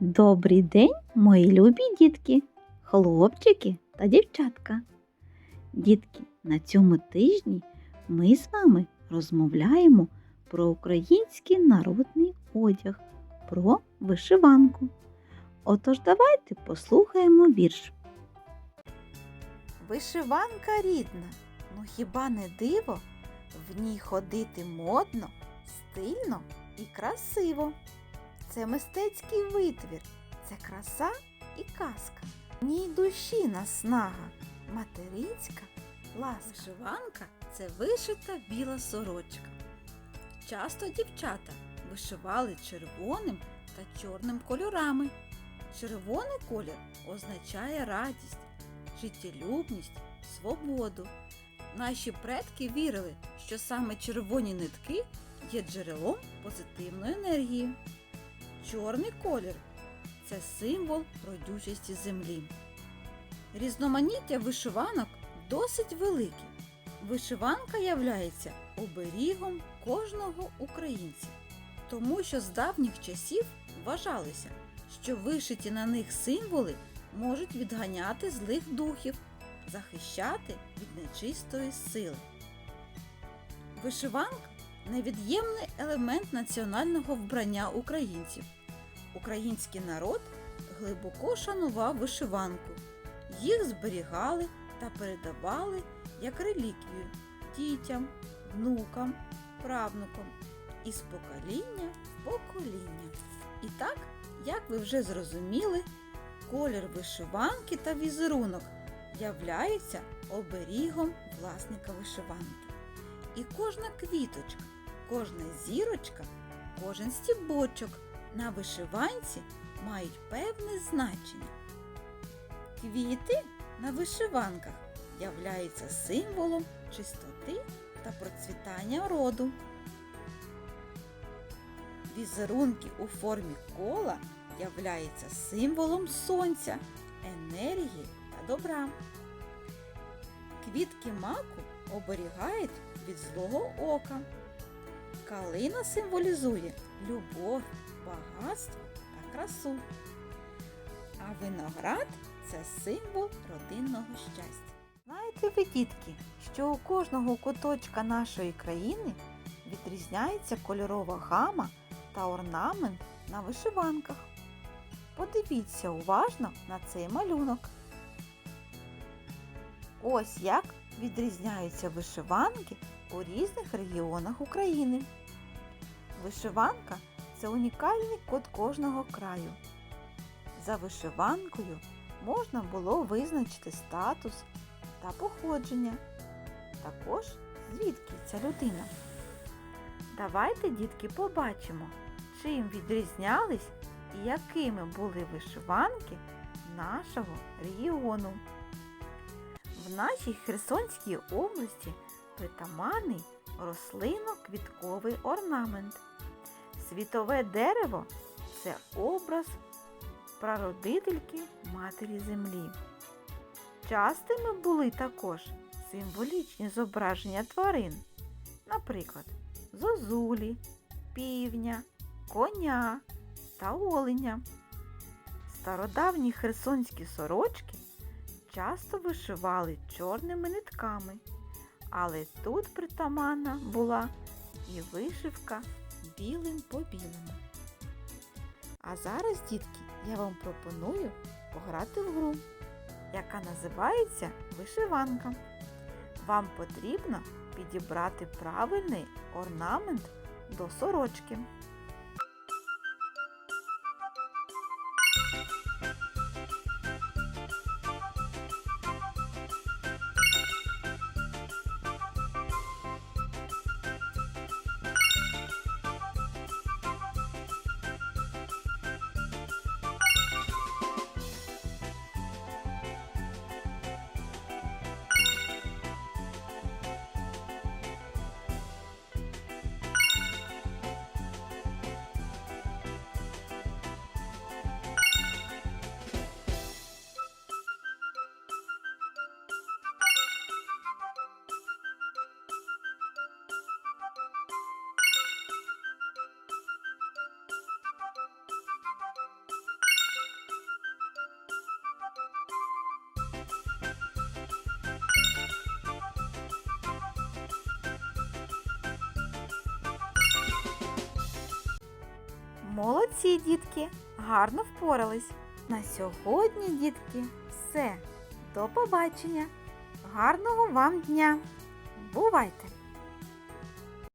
Добрий день, мої любі дітки, хлопчики та дівчатка. Дітки, на цьому тижні ми з вами розмовляємо про український народний одяг, про вишиванку. Отож, давайте послухаємо вірш. Вишиванка рідна, ну хіба не диво? В ній ходити модно, стильно і красиво. Це мистецький витвір, це краса і казка. В ній душі наснага, материнська ласка. Вишиванка це вишита біла сорочка. Часто дівчата вишивали червоним та чорним кольорами. Червоний колір означає радість, життєлюбність, свободу. Наші предки вірили, що саме червоні нитки є джерелом позитивної енергії. Чорний колір це символ родючості землі. Різноманіття вишиванок досить велике. Вишиванка являється оберігом кожного українця, тому що з давніх часів вважалося, що вишиті на них символи можуть відганяти злих духів, захищати від нечистої сили. Вишиванка невід'ємний елемент національного вбрання українців. Український народ глибоко шанував вишиванку. Їх зберігали та передавали як реліквію дітям, внукам, правнукам із покоління в покоління. І так, як ви вже зрозуміли, колір вишиванки та візерунок являються оберігом власника вишиванки. І кожна квіточка, кожна зірочка, кожен стібочок на вишиванці мають певне значення. Квіти на вишиванках являються символом чистоти та процвітання роду. Візерунки у формі кола являються символом сонця, енергії та добра. Квітки маку оберігають від злого ока. Калина символізує любов, багатство та красу. А виноград це символ родинного щастя. Знаєте ви, дітки, що у кожного куточка нашої країни відрізняється кольорова гама та орнамент на вишиванках. Подивіться уважно на цей малюнок. Ось як відрізняються вишиванки у різних регіонах України. Вишиванка це унікальний код кожного краю. За вишиванкою можна було визначити статус та походження, також звідки ця людина. Давайте, дітки, побачимо, чим відрізнялись і якими були вишиванки нашого регіону. В нашій Херсонській області притаманний рослинно-квітковий орнамент. Світове дерево це образ прародительки Матері Землі. Частими були також символічні зображення тварин, наприклад, зозулі, півня, коня та оленя. Стародавні херсонські сорочки часто вишивали чорними нитками, але тут притаманна була і вишивка білим по білому. А зараз, дітки, я вам пропоную пограти в гру, яка називається вишиванка. Вам потрібно підібрати правильний орнамент до сорочки. Молодці, дітки, гарно впорались. На сьогодні, дітки, все. До побачення. Гарного вам дня. Бувайте!